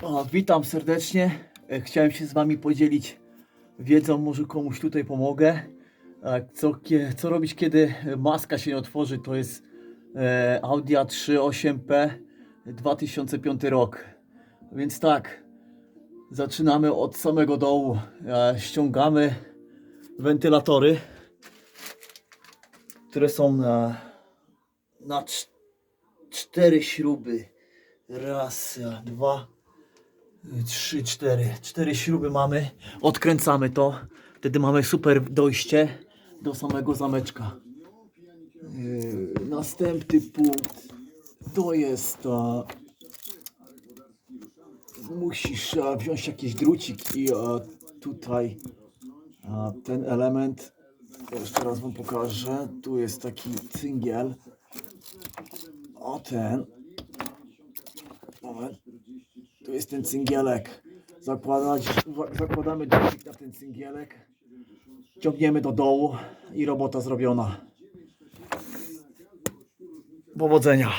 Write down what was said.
O, witam serdecznie. E, Chciałem się z Wami podzielić wiedzą, może komuś tutaj pomogę. Co, co robić, kiedy maska się nie otworzy? To jest e, Audi A3 8P 2005 rok. Więc tak, zaczynamy od samego dołu. E, Ściągamy wentylatory, które są na, na cz- cztery śruby. Raz, dwa, trzy, cztery. Cztery śruby mamy. Odkręcamy to. Wtedy mamy super dojście do samego zameczka. Yy, następny punkt to jest a, musisz a, wziąć jakiś drucik i a, tutaj a, ten element jeszcze raz wam pokażę. Tu jest taki cyngiel. O ten. Moment. Tu jest ten cyngielek. Zakładać, zakładamy drucik na ten cyngielek. Ciągniemy do dołu i robota zrobiona. Powodzenia.